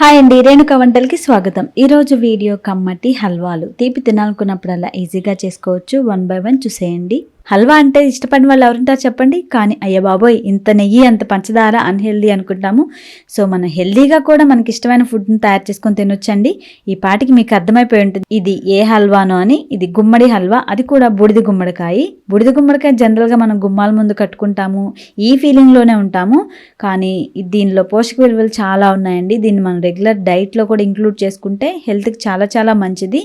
Hi అండి రేణుక వంటలకి స్వాగతం. ఈరోజు వీడియో కమ్మటి హల్వాలు. తీపి తినాలనుకున్నప్పుడల్లా ఈజీగా చేసుకోవచ్చు. వన్ బై వన్ చూసేయండి. హల్వా అంటే ఇష్టపడిన వాళ్ళు ఎవరుంటారు చెప్పండి. కానీ అయ్య బాబోయ్ ఇంత నెయ్యి అంత పంచదార అన్హెల్దీ అనుకుంటాము. సో మనం హెల్దీగా కూడా మనకి ఇష్టమైన ఫుడ్ని తయారు చేసుకొని తినొచ్చండి. ఈ పాటికి మీకు అర్థమైపోయి ఉంటుంది. ఇది ఏ హల్వానో అని. ఇది గుమ్మడి హల్వా. అది కూడా బూడిద గుమ్మడికాయ. బూడిద గుమ్మడికాయ జనరల్గా మనం గుమ్మాల ముందు కట్టుకుంటాము. ఈ ఫీలింగ్లోనే ఉంటాము. కానీ దీనిలో పోషక విలువలు చాలా ఉన్నాయండి. దీన్ని మనం రెగ్యులర్ డైట్లో కూడా ఇంక్లూడ్ చేసుకుంటే హెల్త్కి చాలా చాలా మంచిది.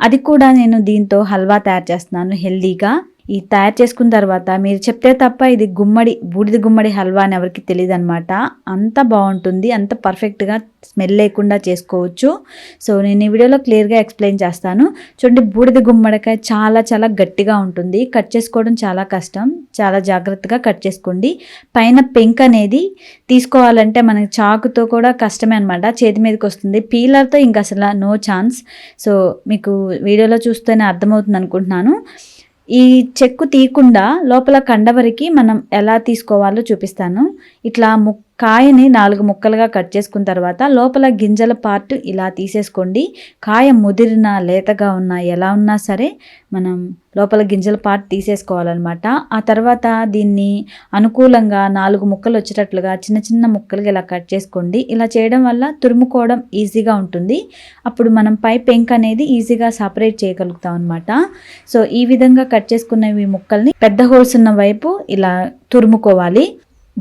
అది కూడా నేను దీంతో హల్వా తయారు చేస్తున్నాను హెల్దీగా. ఈ తయారు చేసుకున్న తర్వాత మీరు చెప్తే తప్ప ఇది గుమ్మడి బూడిద గుమ్మడి హల్వా అని ఎవరికి తెలియదు అనమాట అంత బాగుంటుంది అంత పర్ఫెక్ట్గా స్మెల్ లేకుండా చేసుకోవచ్చు. సో నేను ఈ వీడియోలో క్లియర్గా ఎక్స్ప్లెయిన్ చేస్తాను. చూడండి బూడిద గుమ్మడికాయ చాలా చాలా గట్టిగా ఉంటుంది. కట్ చేసుకోవడం చాలా కష్టం. చాలా జాగ్రత్తగా కట్ చేసుకోండి. పైన పెంక్ అనేది తీసుకోవాలంటే మనకి చాకుతో కూడా కష్టమే అనమాట చేతి మీదకి వస్తుంది. పీలర్తో ఇంకా అసలు నో ఛాన్స్ సో మీకు వీడియోలో చూస్తేనే అర్థమవుతుంది అనుకుంటున్నాను. ఈ చెక్కు తీయకుండా లోపల కండ వరకు మనం ఎలా తీసుకోవాలో చూపిస్తాను. ఇట్లా ముక్ కాయని నాలుగు ముక్కలుగా కట్ చేసుకున్న తర్వాత లోపల గింజల పార్ట్ ఇలా తీసేసుకోండి. కాయ ముదిరిన లేతగా ఉన్నా ఎలా ఉన్నా సరే మనం లోపల గింజల పార్ట్ తీసేసుకోవాలన్నమాట. ఆ తర్వాత దీన్ని అనుకూలంగా నాలుగు ముక్కలు వచ్చేటట్లుగా చిన్న చిన్న ముక్కలుగా ఇలా కట్ చేసుకోండి. ఇలా చేయడం వల్ల తురుముకోవడం ఈజీగా ఉంటుంది. అప్పుడు మనం పై పెంక్ అనేది ఈజీగా సపరేట్ చేయగలుగుతాం అనమాట సో ఈ విధంగా కట్ చేసుకున్న ఈ ముక్కల్ని పెద్ద హోల్స్ ఉన్న వైపు ఇలా తురుముకోవాలి.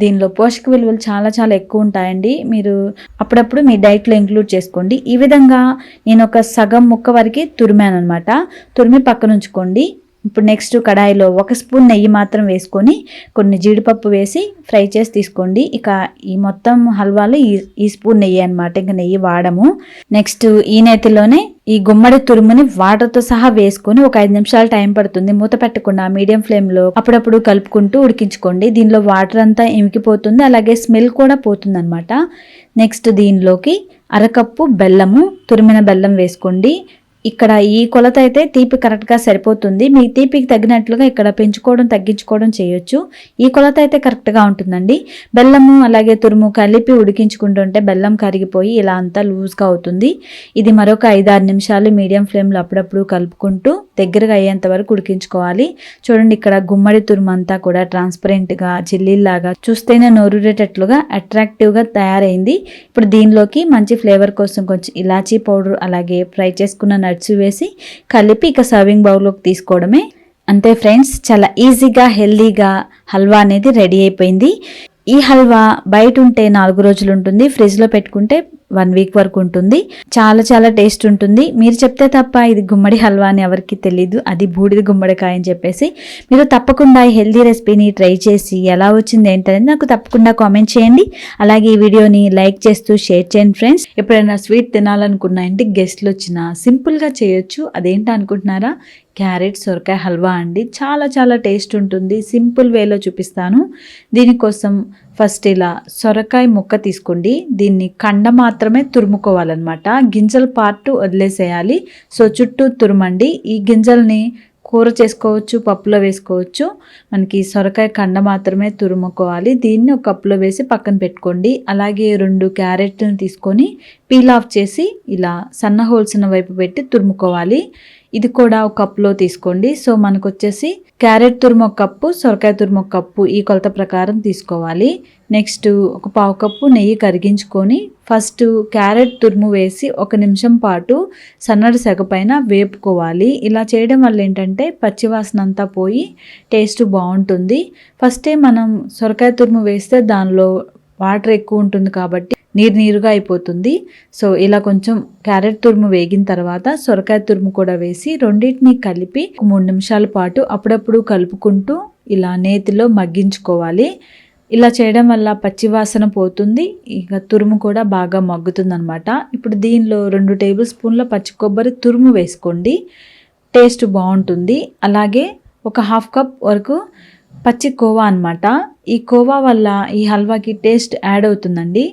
దీనిలో పోషక విలువలు చాలా చాలా ఎక్కువ ఉంటాయండి. మీరు అప్పుడప్పుడు మీ డైట్లో ఇంక్లూడ్ చేసుకోండి. ఈ విధంగా నేను ఒక సగం ముక్క వరకు తురిమాను అనమాట తురిమి పక్కన ఉంచుకోండి. ఇప్పుడు నెక్స్ట్ కడాయిలో ఒక స్పూన్ నెయ్యి మాత్రం వేసుకొని కొన్ని జీడిపప్పు వేసి ఫ్రై చేసి తీసుకోండి. ఇక ఈ మొత్తం హల్వాలు ఈ ఈ స్పూన్ నెయ్యి అనమాట ఇంకా నెయ్యి వాడము. నెక్స్ట్ ఈ నేతిలోనే ఈ గుమ్మడి తురుముని వాటర్తో సహా వేసుకొని ఒక ఐదు నిమిషాలు టైం పడుతుంది. మూత పెట్టకుండా మీడియం ఫ్లేమ్లో అప్పుడప్పుడు కలుపుకుంటూ ఉడికించుకోండి. దీనిలో వాటర్ అంతా ఎమికిపోతుంది అలాగే స్మెల్ కూడా పోతుంది అనమాట నెక్స్ట్ దీనిలోకి అరకప్పు బెల్లము తురిమిన బెల్లం వేసుకోండి. ఇక్కడ ఈ కొలత అయితే తీపి కరెక్ట్గా సరిపోతుంది. మీ తీపికి తగినట్లుగా ఇక్కడ పెంచుకోవడం తగ్గించుకోవడం చేయొచ్చు. ఈ కొలత అయితే కరెక్ట్గా ఉంటుందండి. బెల్లము అలాగే తురుము కలిపి ఉడికించుకుంటుంటే బెల్లం కరిగిపోయి ఇలా అంతా లూజ్గా అవుతుంది. ఇది మరొక ఐదారు నిమిషాలు మీడియం ఫ్లేమ్లో అప్పుడప్పుడు కలుపుకుంటూ దగ్గరగా అయ్యేంత వరకు ఉడికించుకోవాలి. చూడండి ఇక్కడ గుమ్మడి తురుము అంతా కూడా ట్రాన్స్పరెంట్గా చిల్లీలాగా చూస్తేనే నోరుడేటట్లుగా అట్రాక్టివ్గా తయారైంది. ఇప్పుడు దీనిలోకి మంచి ఫ్లేవర్ కోసం కొంచెం ఇలాచీ పౌడర్ అలాగే ఫ్రై చేసుకున్న నట్స్ వేసి కలిపి ఇక సర్వింగ్ బౌల్లోకి తీసుకోవడమే. అంతే ఫ్రెండ్స్ చాలా ఈజీగా హెల్దీగా హల్వా అనేది రెడీ అయిపోయింది. ఈ హల్వా బయట ఉంటే నాలుగు రోజులు ఉంటుంది ఫ్రిడ్జ్లో పెట్టుకుంటే వన్ వీక్ వరకు ఉంటుంది. చాలా చాలా టేస్ట్ ఉంటుంది. మీరు చెప్తే తప్ప ఇది గుమ్మడి హల్వా అని ఎవరికి తెలీదు. అది బూడిద గుమ్మడికాయ అని చెప్పేసి మీరు తప్పకుండా ఈ హెల్దీ రెసిపీని ట్రై చేసి ఎలా వచ్చింది ఏంటనేది నాకు తప్పకుండా కామెంట్ చేయండి. అలాగే ఈ వీడియోని లైక్ చేస్తూ షేర్ చేయండి ఫ్రెండ్స్. ఎప్పుడైనా స్వీట్ తినాలనుకున్నా ఇంటికి గెస్ట్లు వచ్చినా సింపుల్గా చేయొచ్చు. అదేంటి అనుకుంటున్నారా? క్యారెట్ సొరకాయ హల్వా అండి. చాలా చాలా టేస్ట్ ఉంటుంది. సింపుల్ వేలో చూపిస్తాను. దీనికోసం ఫస్ట్ ఇలా సొరకాయ ముక్క తీసుకోండి. దీన్ని కండ మాత్రమే తురుముకోవాలన్నమాట. గింజల పార్ట్ వదిలేసేయాలి. సో చుట్టూ తురుమండి. ఈ గింజల్ని కూర చేసుకోవచ్చు పప్పులో వేసుకోవచ్చు. మనకి సొరకాయ కండ మాత్రమే తురుముకోవాలి. దీన్ని ఒక కప్పులో వేసి పక్కన పెట్టుకోండి. అలాగే రెండు క్యారెట్లను తీసుకొని పీల్ ఆఫ్ చేసి ఇలా సన్న హోల్సిన వైపు పెట్టి తురుముకోవాలి. ఇది కూడా ఒక కప్పులో తీసుకోండి. సో మనకు వచ్చేసి క్యారెట్ తురుము ఒక కప్పు సొరకాయ తురుము ఒక కప్పు ఈ కొలత ప్రకారం తీసుకోవాలి. నెక్స్ట్ ఒక పావు కప్పు నెయ్యి కరిగించుకొని ఫస్ట్ క్యారెట్ తురుము వేసి ఒక నిమిషం పాటు సన్నడి సెగ పైన వేపుకోవాలి. ఇలా చేయడం వల్ల ఏంటంటే పచ్చివాసన అంతా పోయి టేస్ట్ బాగుంటుంది. ఫస్టే మనం సొరకాయ తురుము వేస్తే దానిలో వాటర్ ఎక్కువ ఉంటుంది కాబట్టి నీరు నీరుగా అయిపోతుంది. సో ఇలా కొంచెం క్యారెట్ తురుము వేగిన తర్వాత సొరకాయ తురుము కూడా వేసి రెండింటిని కలిపి మూడు నిమిషాల పాటు అప్పుడప్పుడు కలుపుకుంటూ ఇలా నేతిలో మగ్గించుకోవాలి. ఇలా చేయడం వల్ల పచ్చివాసన పోతుంది. ఇక తురుము కూడా బాగా మగ్గుతుంది అనమాట ఇప్పుడు దీనిలో రెండు టేబుల్ స్పూన్ల పచ్చి కొబ్బరి తురుము వేసుకోండి. టేస్ట్ బాగుంటుంది. అలాగే ఒక హాఫ్ కప్ వరకు పచ్చి కోవా అనమాట ఈ కోవా వల్ల ఈ హల్వాకి టేస్ట్ యాడ్ అవుతుందండి.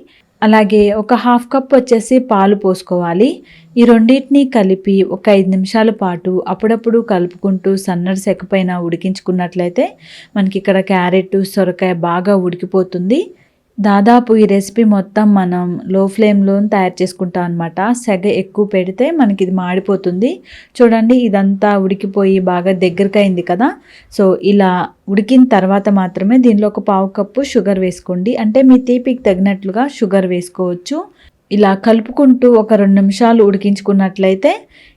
అలాగే ఒక హాఫ్ కప్ వచ్చేసి పాలు పోసుకోవాలి. ఈ రెండింటిని కలిపి ఒక ఐదు నిమిషాల పాటు అప్పుడప్పుడు కలుపుకుంటూ సన్నడి సెక్కపైన ఉడికించుకున్నట్లయితే మనకి ఇక్కడ క్యారెట్ సొరకాయ బాగా ఉడికిపోతుంది. దాదాపు ఈ రెసిపీ మొత్తం మనం లో ఫ్లేమ్లో తయారు చేసుకుంటాం అనమాట సెగ ఎక్కువ పెడితే మనకి ఇది మాడిపోతుంది. చూడండి ఇదంతా ఉడికిపోయి బాగా దగ్గరికి అయింది కదా. సో ఇలా ఉడికిన తర్వాత మాత్రమే దీనిలో ఒక పావు కప్పు షుగర్ వేసుకోండి. అంటే మీ తీపికి తగినట్లుగా షుగర్ వేసుకోవచ్చు. ఇలా కలుపుకుంటూ ఒక రెండు నిమిషాలు ఉడికించుకున్నట్లయితే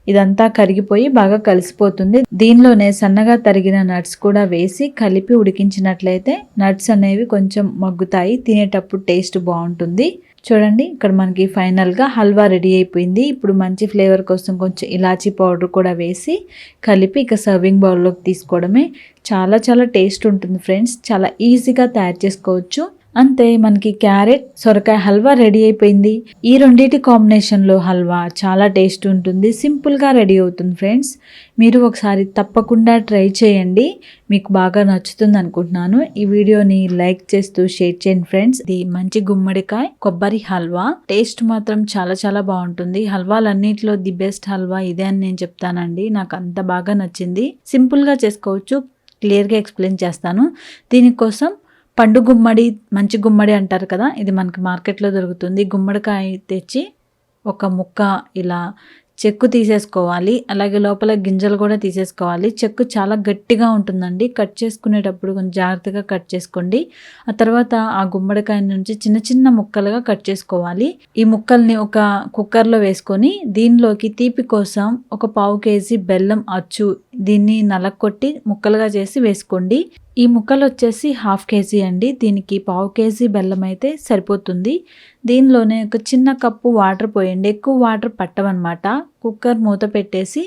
ఇదంతా కరిగిపోయి బాగా కలిసిపోతుంది. దీనిలోనే సన్నగా తరిగిన నట్స్ కూడా వేసి కలిపి ఉడికించినట్లయితే నట్స్ అనేవి కొంచెం మగ్గుతాయి తినేటప్పుడు టేస్ట్ బాగుంటుంది. చూడండి ఇక్కడ మనకి ఫైనల్గా హల్వా రెడీ అయిపోయింది. ఇప్పుడు మంచి ఫ్లేవర్ కోసం కొంచెం ఇలాచీ పౌడర్ కూడా వేసి కలిపి ఇక సర్వింగ్ బౌల్లోకి తీసుకోవడమే. చాలా చాలా టేస్ట్ ఉంటుంది ఫ్రెండ్స్. చాలా ఈజీగా తయారు చేసుకోవచ్చు. అంతే మనకి క్యారెట్ సొరకాయ హల్వా రెడీ అయిపోయింది. ఈ రెండింటి కాంబినేషన్లో హల్వా చాలా టేస్ట్ ఉంటుంది సింపుల్గా రెడీ అవుతుంది ఫ్రెండ్స్ మీరు ఒకసారి తప్పకుండా ట్రై చేయండి. మీకు బాగా నచ్చుతుంది అనుకుంటున్నాను. ఈ వీడియోని లైక్ చేస్తూ షేర్ చేయండి ఫ్రెండ్స్ ఇది మంచి గుమ్మడికాయ కొబ్బరి హల్వా. టేస్ట్ మాత్రం చాలా చాలా బాగుంటుంది. హల్వాలన్నింటిలో ది బెస్ట్ హల్వా ఇదే అని నేను చెప్తానండి. నాకు అంత బాగా నచ్చింది. సింపుల్గా చేసుకోవచ్చు క్లియర్గా ఎక్స్ప్లెయిన్ చేస్తాను. దీనికోసం పండు గుమ్మడి మంచి గుమ్మడి అంటారు కదా ఇది మనకి మార్కెట్లో దొరుకుతుంది. గుమ్మడికాయ తెచ్చి ఒక ముక్క ఇలా చెక్కు తీసేసుకోవాలి. అలాగే లోపల గింజలు కూడా తీసేసుకోవాలి. చెక్కు చాలా గట్టిగా ఉంటుందండి. కట్ చేసుకునేటప్పుడు కొంచెం జాగ్రత్తగా కట్ చేసుకోండి. ఆ తర్వాత ఆ గుమ్మడికాయ నుంచి చిన్న చిన్న ముక్కలుగా కట్ చేసుకోవాలి. ఈ ముక్కల్ని ఒక కుక్కర్లో వేసుకొని దీనిలోకి తీపి కోసం ఒక పావు కేజీ బెల్లం అచ్చు దీన్ని నలకొట్టి ముక్కలుగా చేసి వేసుకోండి. ఈ ముక్కలు వచ్చేసి హాఫ్ కేజీ అండి. దీనికి పావు కేజీ బెల్లం అయితే సరిపోతుంది. దీనిలోనే ఒక చిన్న కప్పు వాటర్ పోయండి. ఎక్కువ వాటర్ పట్టవన్నమాట. కుక్కర్ మూత పెట్టేసి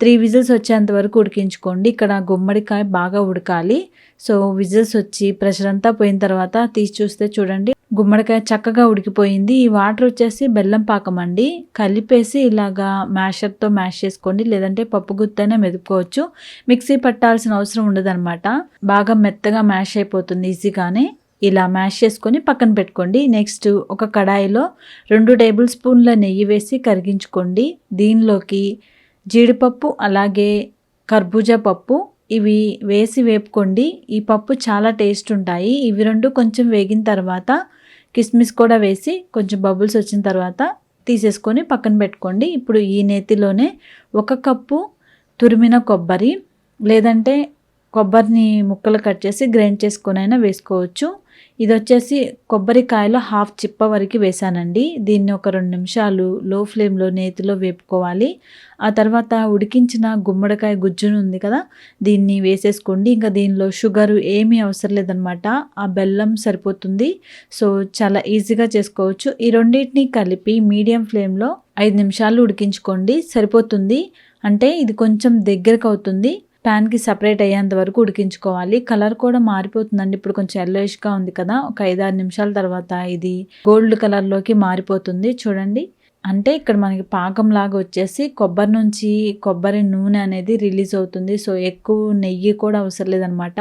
త్రీ విజిల్స్ వచ్చేంత వరకు ఉడికించుకోండి. ఇక్కడ గుమ్మడికాయ బాగా ఉడకాలి. సో విజిల్స్ వచ్చి ప్రెషర్ అంతా పోయిన తర్వాత తీసి చూస్తే చూడండి. గుమ్మడికాయ చక్కగా ఉడికిపోయింది. ఈ వాటర్ వచ్చేసి బెల్లం పాకం అండి కలిపేసి ఇలాగా మ్యాషర్తో మ్యాష్ చేసుకోండి. లేదంటే పప్పు గుత్తైనా మెదుపుకోవచ్చు. మిక్సీ పట్టాల్సిన అవసరం ఉండదన్నమాట. బాగా మెత్తగా మ్యాష్ అయిపోతుంది ఈజీగానే. ఇలా మ్యాష్ చేసుకొని పక్కన పెట్టుకోండి. నెక్స్ట్ ఒక కడాయిలో రెండు టేబుల్ స్పూన్ల నెయ్యి వేసి కరిగించుకోండి. దీనిలోకి జీడిపప్పు అలాగే కర్బూజా పప్పు ఇవి వేసి వేపుకోండి. ఈ పప్పు చాలా టేస్ట్ ఉంటాయి. ఇవి రెండు కొంచెం వేగిన తర్వాత కిస్మిస్ కూడా వేసి కొంచెం బబుల్స్ వచ్చిన తర్వాత తీసేసుకొని పక్కన పెట్టుకోండి. ఇప్పుడు ఈ నేతిలోనే ఒక కప్పు తురిమిన కొబ్బరి లేదంటే కొబ్బరిని ముక్కలు కట్ చేసి గ్రైండ్ చేసుకొని అయినా వేసుకోవచ్చు. ఇది వచ్చేసి కొబ్బరికాయలో హాఫ్ చిప్ప వరకు వేసానండి. దీన్ని ఒక రెండు నిమిషాలు లో ఫ్లేమ్లో నేతిలో వేపుకోవాలి. ఆ తర్వాత ఉడికించిన గుమ్మడికాయ గుజ్జును ఉంది కదా దీన్ని వేసేసుకోండి. ఇంకా దీనిలో షుగర్ ఏమీ అవసరం లేదనమాట. ఆ బెల్లం సరిపోతుంది. సో చాలా ఈజీగా చేసుకోవచ్చు. ఈ రెండింటిని కలిపి మీడియం ఫ్లేమ్లో ఐదు నిమిషాలు ఉడికించుకోండి. సరిపోతుంది. అంటే ఇది కొంచెం దగ్గరకు అవుతుంది. ప్యాన్కి సపరేట్ అయ్యేంత వరకు ఉడికించుకోవాలి. కలర్ కూడా మారిపోతుందండి. ఇప్పుడు కొంచెం ఎల్లోయిష్గా ఉంది కదా. ఒక ఐదారు నిమిషాల తర్వాత ఇది గోల్డ్ కలర్లోకి మారిపోతుంది. చూడండి. అంటే ఇక్కడ మనకి పాకం లాగా వచ్చేసి కొబ్బరి నుంచి కొబ్బరి నూనె అనేది రిలీజ్ అవుతుంది. సో ఎక్కువ నెయ్యి కూడా అవసరం లేదనమాట.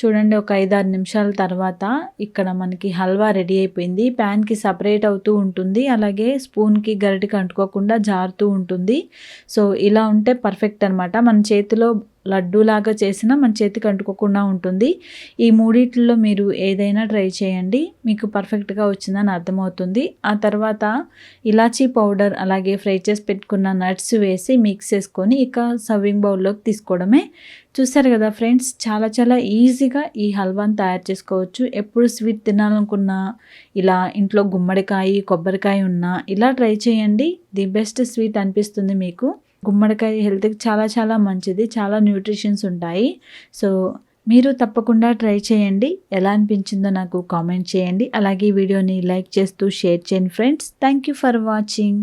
చూడండి. ఒక ఐదారు నిమిషాల తర్వాత ఇక్కడ మనకి హల్వా రెడీ అయిపోయింది. ప్యాన్కి సపరేట్ అవుతూ ఉంటుంది. అలాగే స్పూన్కి గరిటికి అంటుకోకుండా జారుతూ ఉంటుంది. సో ఇలా ఉంటే పర్ఫెక్ట్ అనమాట. మన చేతిలో లడ్డూలాగా చేసినా మన చేతికి అంటుకోకుండా ఉంటుంది. ఈ మూడిట్లో మీరు ఏదైనా ట్రై చేయండి. మీకు పర్ఫెక్ట్గా వచ్చిందని అర్థమవుతుంది. ఆ తర్వాత ఇలాచీ పౌడర్ అలాగే ఫ్రై చేసి పెట్టుకున్న నట్స్ వేసి మిక్స్ చేసుకొని ఇక సర్వింగ్ బౌల్లోకి తీసుకోవడమే. చూసారు కదా ఫ్రెండ్స్ చాలా చాలా ఈజీగా ఈ హల్వాని తయారు చేసుకోవచ్చు. ఎప్పుడు స్వీట్ తినాలనుకున్నా ఇలా ఇంట్లో గుమ్మడికాయ కొబ్బరికాయ ఉన్నా ఇలా ట్రై చేయండి. ది బెస్ట్ స్వీట్ అనిపిస్తుంది మీకు. గుమ్మడికాయ హెల్త్కి చాలా చాలా మంచిది. చాలా న్యూట్రిషన్స్ ఉంటాయి. సో మీరు తప్పకుండా ట్రై చేయండి. ఎలా అనిపించిందో నాకు కామెంట్ చేయండి. అలాగే ఈ వీడియోని లైక్ చేస్తూ షేర్ చేయండి friends. Thank you for watching.